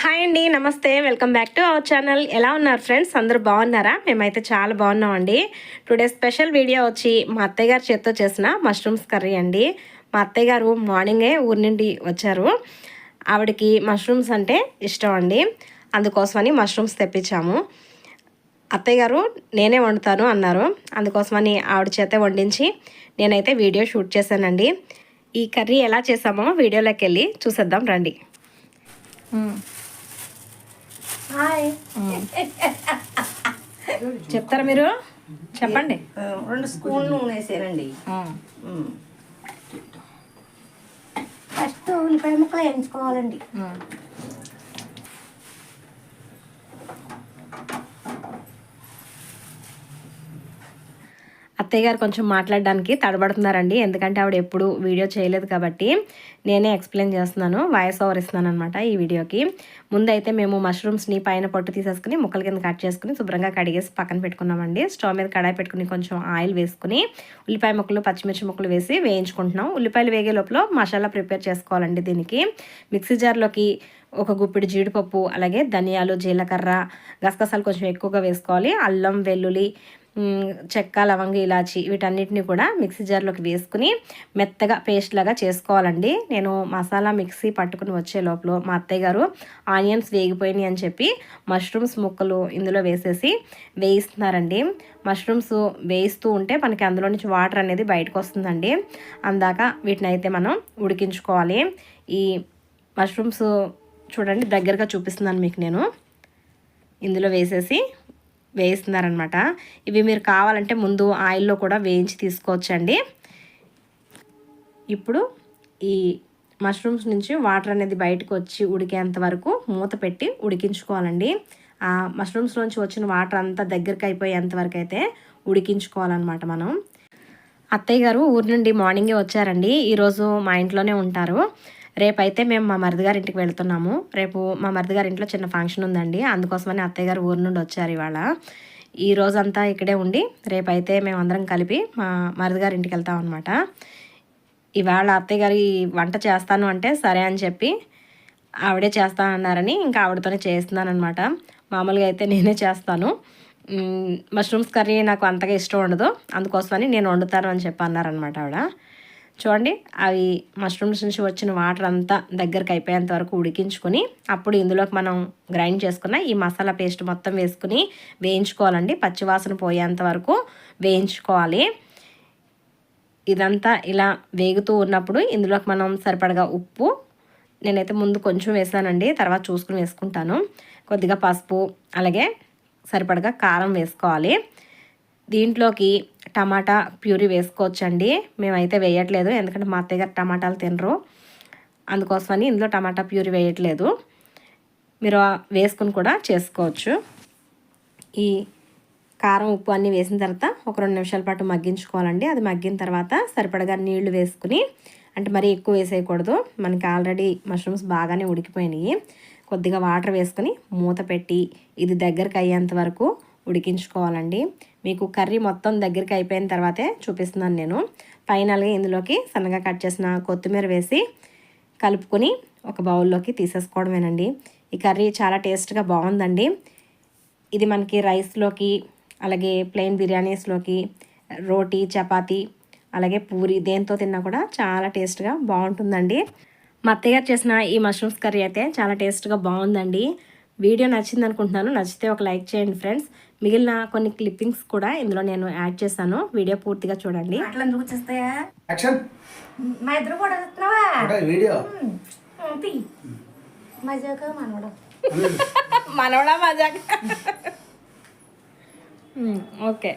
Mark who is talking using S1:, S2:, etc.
S1: Hi అండి నమస్తే. Welcome back to our channel. ఎలా ఉన్నారు ఫ్రెండ్స్? అందరూ బాగున్నారా? మేమైతే చాలా బాగున్నామండి. టుడే స్పెషల్ వీడియో వచ్చి మా అత్తయ్య గారి చేత్తో చేసిన మష్రూమ్స్ కర్రీ అండి. మా అత్తయ్య గారు మార్నింగే ఊరి నుండి వచ్చారు. ఆవిడకి మష్రూమ్స్ అంటే ఇష్టం అండి. అందుకోసమని మష్రూమ్స్ తెప్పించాము. అత్తయ్య గారు నేనే వండుతాను అన్నారు. అందుకోసమని ఆవిడ చేత వండించి నేనైతే వీడియో షూట్ చేశానండి. ఈ కర్రీ ఎలా చేసామో వీడియోలోకి వెళ్ళి చూసేద్దాం రండి.
S2: హాయ్.
S1: చెప్తారా మీరు? చెప్పండి.
S2: రెండు స్పూన్ నూనె వేసానండి ఫస్ట్ ఉల్లిపాయ ముక్కలు వేయించుకోవాలండి.
S1: అత్తయ్య గారు కొంచెం మాట్లాడడానికి తడబడుతున్నారండి. ఎందుకంటే ఆవిడ ఎప్పుడు వీడియో చేయలేదు కాబట్టి నేనే ఎక్స్ప్లెయిన్ చేస్తున్నాను వాయిస్ ఓవర్ ఇస్తున్నాను అనమాట ఈ వీడియోకి. ముందైతే మేము మష్రూమ్స్ని పైన పొట్టు తీసేసుకుని ముక్కల కింద కట్ చేసుకుని శుభ్రంగా కడిగేసి పక్కన పెట్టుకున్నామండి. స్టవ్ మీద కడాయి పెట్టుకుని కొంచెం ఆయిల్ వేసుకుని ఉల్లిపాయ ముక్కలు పచ్చిమిర్చి ముక్కలు వేసి వేయించుకుంటున్నాం. ఉల్లిపాయలు వేగే లోపల మసాలా ప్రిపేర్ చేసుకోవాలండి దీనికి. మిక్సీ జార్లోకి ఒక గుప్పిడి జీడిపప్పు అలాగే ధనియాలు జీలకర్ర గసగసాలు కొంచెం ఎక్కువగా వేసుకోవాలి. అల్లం వెల్లుల్లి చెక్క లవంగ ఇలాచి వీటన్నిటిని కూడా మిక్సీ జార్లోకి వేసుకుని మెత్తగా పేస్ట్ లాగా చేసుకోవాలండి. నేను మసాలా మిక్సీ పట్టుకుని వచ్చే లోపల మా అత్తయ్య గారు ఆనియన్స్ వేగిపోయినాయి అని చెప్పి మష్రూమ్స్ ముక్కలు ఇందులో వేసేసి వేయిస్తున్నారండి. మష్రూమ్స్ వేయిస్తూ ఉంటే మనకి అందులో నుంచి వాటర్ అనేది బయటకు వస్తుందండి. అందాక వీటిని అయితే మనం ఉడికించుకోవాలి. ఈ మష్రూమ్స్ చూడండి దగ్గరగా చూపిస్తున్నాను మీకు నేను. ఇందులో వేసేసి వేయిస్తున్నారనమాట ఇవి మీరు కావాలంటే ముందు ఆయిల్లో కూడా వేయించి తీసుకోవచ్చండి. ఇప్పుడు ఈ మష్రూమ్స్ నుంచి వాటర్ అనేది బయటకు వచ్చి ఉడికేంత వరకు మూత పెట్టి ఉడికించుకోవాలండి. ఆ మష్రూమ్స్ నుంచి వచ్చిన వాటర్ అంతా దగ్గరికి అయిపోయేంత వరకు అయితే ఉడికించుకోవాలన్నమాట మనం. అత్తయ్య గారు ఊరి నుండి మార్నింగే వచ్చారండి. ఈరోజు మా ఇంట్లోనే ఉంటారు. రేపైతే మేము మా మరిది గారి ఇంటికి వెళ్తున్నాము. రేపు మా మరిది గారి ఇంట్లో చిన్న ఫంక్షన్ ఉందండి. అందుకోసమని అత్తయ్య గారు ఊరి నుండి వచ్చారు ఇవాళ. ఈ రోజంతా ఇక్కడే ఉండి రేపైతే మేము అందరం కలిపి మా మరిది గారి ఇంటికి వెళ్తాం అనమాట ఇవాళ అత్తయ్య గారి వంట చేస్తాను అంటే సరే అని చెప్పి ఆవిడే చేస్తా అన్నారని ఇంకా ఆవిడతోనే చేస్తున్నాను అనమాట మామూలుగా అయితే నేనే చేస్తాను. మష్రూమ్స్ కర్రీ నాకు అంతగా ఇష్టం ఉండదు. అందుకోసమని నేను వండుతాను అని చెప్పి అన్నారనమాట ఆవిడ. చూడండి అవి మష్రూమ్స్ నుంచి వచ్చిన వాటర్ అంతా దగ్గరికి అయిపోయేంత వరకు ఉడికించుకొని అప్పుడు ఇందులోకి మనం గ్రైండ్ చేసుకున్న ఈ మసాలా పేస్ట్ మొత్తం వేసుకుని వేయించుకోవాలండి. పచ్చివాసన పోయేంత వరకు వేయించుకోవాలి. ఇదంతా ఇలా వేగుతూ ఉన్నప్పుడు ఇందులోకి మనం సరిపడగా ఉప్పు నేనైతే ముందు కొంచెం వేసానండి తర్వాత చూసుకుని వేసుకుంటాను. కొద్దిగా పసుపు అలాగే సరిపడగా కారం వేసుకోవాలి. దీంట్లోకి టమాటా ప్యూరీ వేసుకోవచ్చండి. మేమైతే వేయట్లేదు ఎందుకంటే మా అత్తయ్య గారు టమాటాలు తినరు. అందుకోసమని ఇందులో టమాటా ప్యూరీ వేయట్లేదు. మీరు వేసుకుని కూడా చేసుకోవచ్చు. ఈ కారం ఉప్పు అన్నీ వేసిన తర్వాత ఒక రెండు నిమిషాల పాటు మగ్గించుకోవాలండి. అది మగ్గిన తర్వాత సరిపడగా నీళ్ళు వేసుకుని అంటే మరీ ఎక్కువ వేసేయకూడదు. మనకి ఆల్రెడీ మష్రూమ్స్ బాగానే ఉడికిపోయినాయి. కొద్దిగా వాటర్ వేసుకొని మూత పెట్టి ఇది దగ్గరకు అయ్యేంత వరకు ఉడికించుకోవాలండి. మీకు కర్రీ మొత్తం దగ్గరికి అయిపోయిన తర్వాతే చూపిస్తున్నాను నేను. ఫైనల్గా ఇందులోకి సన్నగా కట్ చేసిన కొత్తిమీర వేసి కలుపుకొని ఒక బౌల్లోకి తీసేసుకోవడమేనండి. ఈ కర్రీ చాలా టేస్ట్గా బాగుందండి. ఇది మనకి రైస్లోకి అలాగే ప్లెయిన్ బిర్యానీస్లోకి రోటీ చపాతీ అలాగే పూరి దేంతో తిన్నా కూడా చాలా టేస్ట్గా బాగుంటుందండి. మా అత్తయ్య గారు చేసిన ఈ మష్రూమ్స్ కర్రీ అయితే చాలా టేస్ట్గా బాగుందండి. వీడియో నచ్చింది అనుకుంటున్నాను. నచ్చితే ఒక లైక్ చేయండి ఫ్రెండ్స్. మిగిలిన కొన్ని క్లిప్పింగ్స్ కూడా ఇందులో నేను యాడ్ చేశాను. వీడియో పూర్తిగా చూడండి.
S2: మా ఇద్దరు కూడా వస్తున్నావా?
S3: ఒకటే వీడియో.
S2: మజాక మనవడం?
S1: మనవడా మజాక్? ఓకే.